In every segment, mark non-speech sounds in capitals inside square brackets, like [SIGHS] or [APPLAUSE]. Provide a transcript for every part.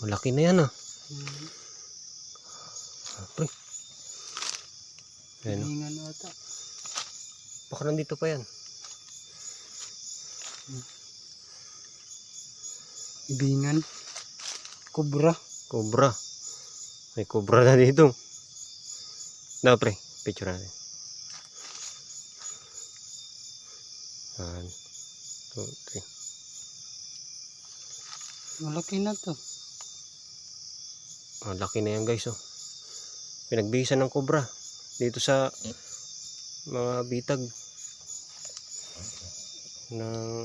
Malaki na yan ah. Pre. Ayan, oh. Hiningan ata. baka nandito pa yan. Ibingan. Kubra. Cobra. May cobra na dito. Na pre, picture natin. One, two, three. Malaki na to. Ah, laki na yan guys oh. Pinagbihisan ng cobra dito sa mga bitag ng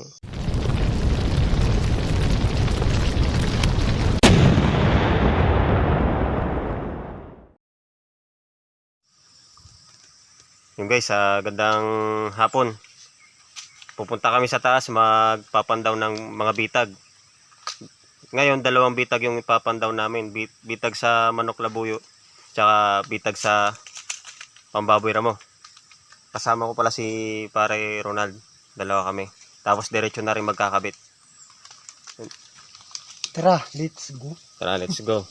Yung guys, sa gandang hapon. Pupunta kami sa taas magpapandaw ng mga bitag. Ngayon, dalawang bitag yung ipapandaw namin. Bit- Bitag sa manok labuyo, tsaka bitag sa pambaboy ramo. Kasama ko pala si pare Ronald. Dalawa kami. Tapos diretso na rin magkakabit. Tara, let's go. Tara, let's go.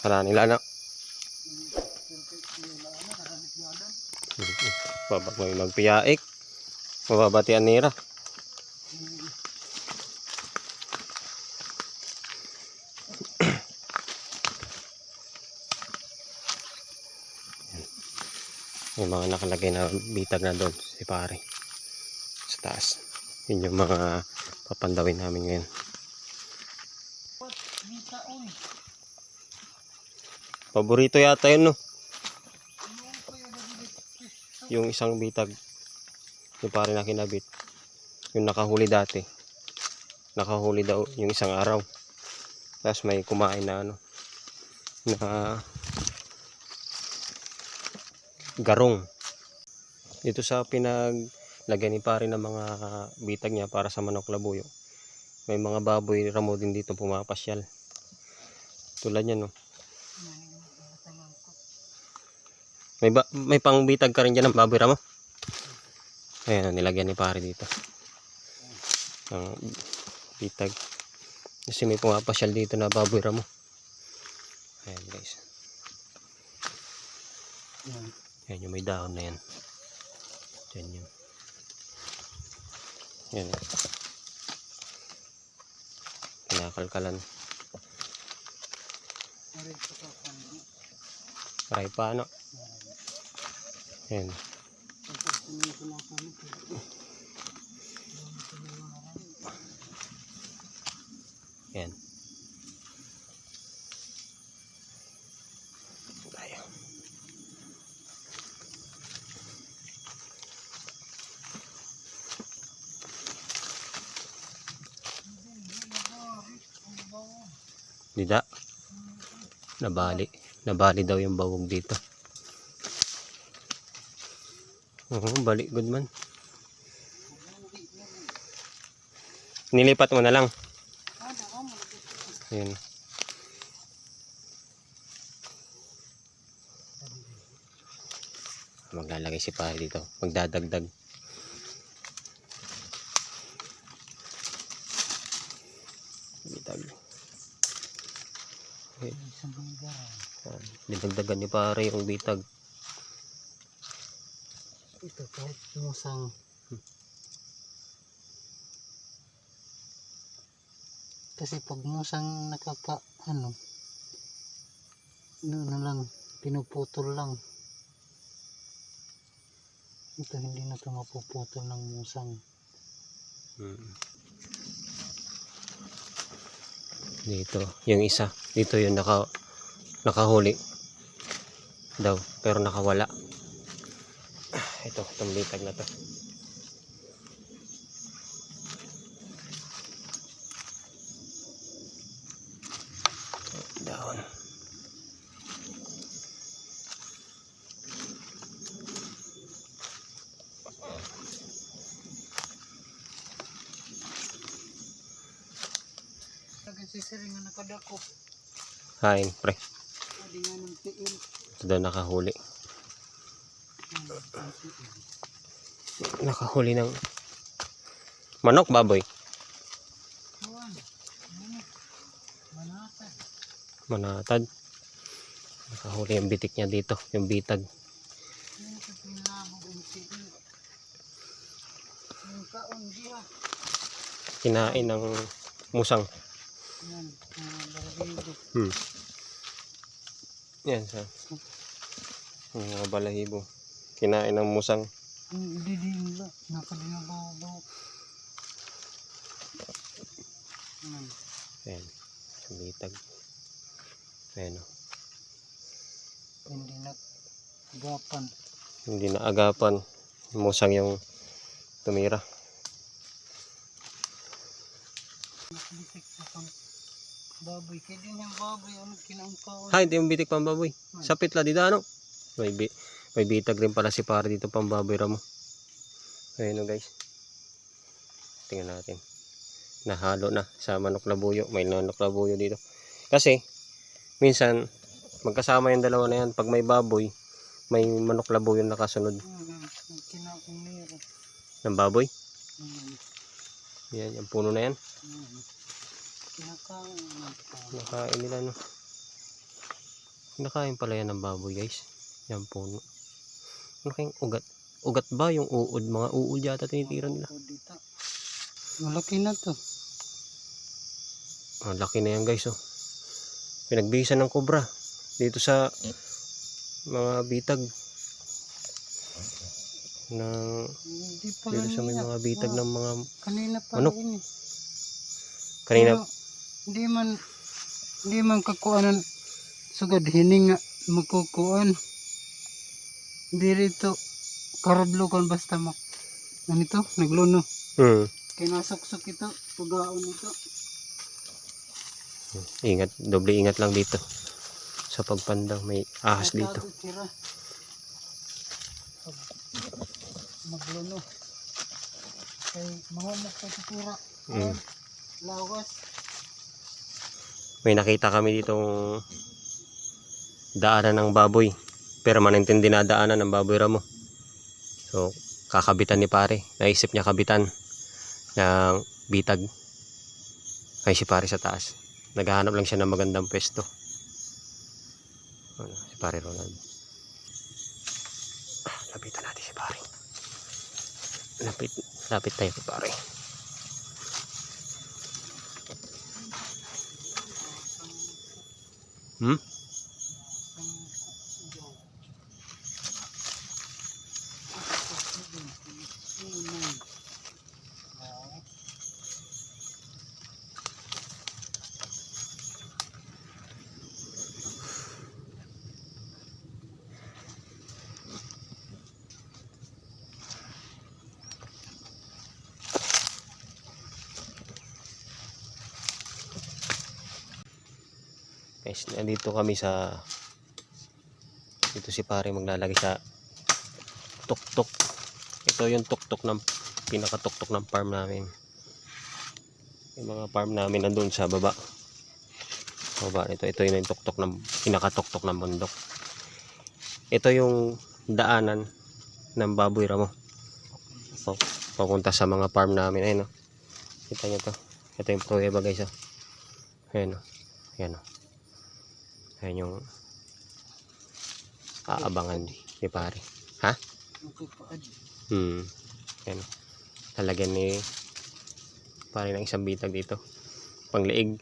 Tara, nila na. Babag yung magpiyaik. Mababati ang nira. Yung mga nakalagay na bitag na doon si pare. Sa taas. Yun yung mga papandawin namin ngayon. Paborito yata yun no. Yung isang bitag. Yung pare na kinabit. Yung nakahuli dati. Nakahuli daw yung isang araw. Tapos may kumain na ano. Na garong. Dito sa pinaglagyan ni pare ng mga bitag niya para sa manok labuyo. May mga baboy ramo din dito pumapasyal. Tulad yan no. May ba may pangbitag ka rin dyan ng baboy ramo? Ayan, nilagyan ni pare dito. Ang bitag. Kasi may pumapasyal dito na baboy ramo. Ayan guys. Yan. Yung may dahon na yan. Diyan yun. Yan. Kinakalkalan. Aray, pa, ano, Aray pa ano. Ayan. tapos tingin ko na kami. Ayan. Tayo. Dida. Nabali. Nabali daw yung bawog dito. Oo, balik good man. Nilipat mo na lang. Ayan. Maglalagay si pare dito. Magdadagdag. Bitag. Okay. Isang lugar. Ayan. Dinagdagan ni pare yung bitag. Ito kahit musang. Kasi pag musang nakaka, ano, ano na lang, pinuputol lang. Ito hindi na ito mapuputol ng musang. Mm. Dito, yung isa. Dito yung naka, nakahuli. Daw, pero nakawala. [SIGHS] Ito, itong litag na to. Down. Nagsisiring nga nakadako. Hain, pre. Pwede nga ng tiil. Ito daw nakahuli. Nakahuli ng manok, baboy. Manatad. Nakahuli yung bitik niya dito, yung bitag. Kinain ng musang. Hmm. Yan sa yung mga balahibo. Kinain ng musang. Ang didim ba? Nakadinabaw-baw. Yan. Ayan. Yung bitag. Ayan o. Hindi na gapan. Hindi na agapan. Musang yung tumira. Nakalitik sa baboy. Kaya din yung baboy. Ano kinaangkawan? Ha, hindi yung bitik pambaboy. Sapit la dito ano? May, bi may bitag rin pala si pare dito pambaboy ramo. Ayan o guys. Tingnan natin. Nahalo na sa manok labuyo. May manok labuyo dito. Kasi, minsan, magkasama yung dalawa na yan. Pag may baboy, may manok labuyo nakasunod Hmm. Kinakumiro. ng baboy. Hmm. Yan, yung puno na yan. Kinakain. Nakain nila no. Nakain pala yan ng baboy guys. Yan puno. Ano kayong ugat? Ugat ba yung uod? Mga uod yata tinitira nila. Malaki na to. Ang laki na yan guys oh. Pinagbihisan ng kobra. Dito sa mga bitag. Ng, dito sa may kanina. mga bitag Ah, ng mga Kanina pa Manok. rin eh. kanina. Hindi man hindi man kakuanan sugad hining nga magkukuan. Hindi rito karadlokan basta mak ano ito nagluno. Hmm. Kinasuksok ito pugaon ito. Ingat, doble ingat lang dito. Sa pagpandaw may ahas dito. Tira. Magluno. Kay mahumok sa tira. Mm. Lawas. May nakita kami ditong daanan ng baboy. Permanenteng dinadaanan ng baboy ramo. So kakabitan ni pare. Naisip niya kabitan ng bitag. Ay si pare sa taas. Naghahanap lang siya ng magandang pwesto. Ano, si pare Ronald. Lapitan natin si pare. Lapit lapit tayo pare hmm? Guys, nandito kami sa dito si pare maglalagay sa tuktok. Ito yung tuktok ng pinakatuktok ng farm namin. Yung mga farm namin nandun sa baba. Baba ito, ito yung tuktok ng pinakatuktok ng bundok. Ito yung daanan ng baboy ramo. So, papunta sa mga farm namin. Ayun o. Kita nyo to. Ito yung prueba guys. Oh. Ayun o. Ayan o. Ayan yung aabangan ni pare. Ha? Hmm. Ayan. Lalagyan ni pare ng isang bitag dito. Pangliig.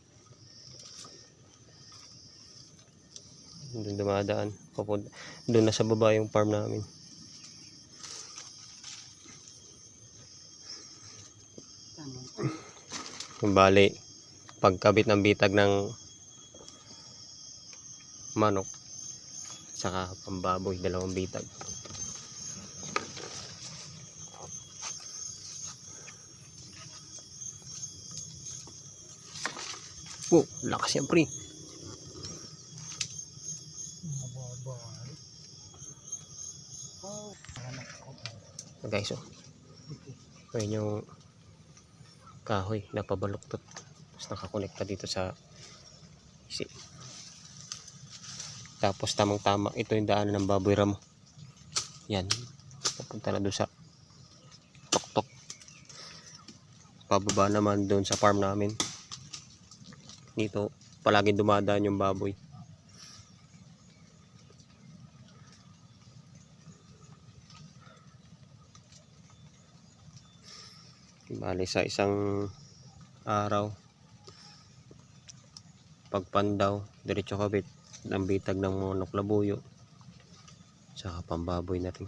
Doon dumadaan. Doon na sa baba yung farm namin. Bali, pagkabit ng bitag ng manok saka pambaboy, dalawang bitag. Oh, lakas yan pre. Ko. Guys, oh. Ayun yung kahoy na pabaluktot. Tapos nakakonekta dito sa isi. Tapos tamang tama ito yung daanan ng baboy ramo. Yan. Papunta na doon sa tuktok. Pababa naman doon sa farm namin. Dito, palaging dumadaan yung baboy. Bali sa isang araw, pagpandaw, diretso kabit, ng bitag ng monok labuyo, saka pambaboy na rin.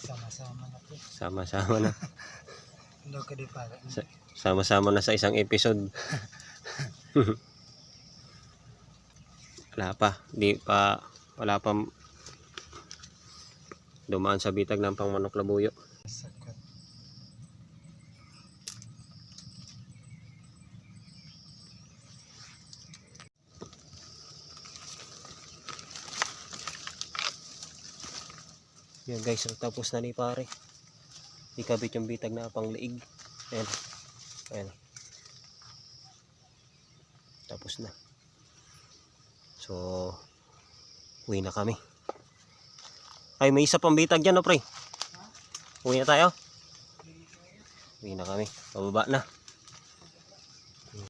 Sama-sama na po. Sama-sama na. [LAUGHS] Sama-sama na sa isang episode. [LAUGHS] wala pa. Di pa, wala pa dumaan sa bitag ng pangmanok labuyo. Yan guys, tapos na ni pare. Ikabit yung bitag na pang liig. Ayan. Ayan. Tapos na. So, uwi na kami. Ay, may isa pang bitag dyan, no, pre? Uwi na tayo? Uwi na kami. Pababa na.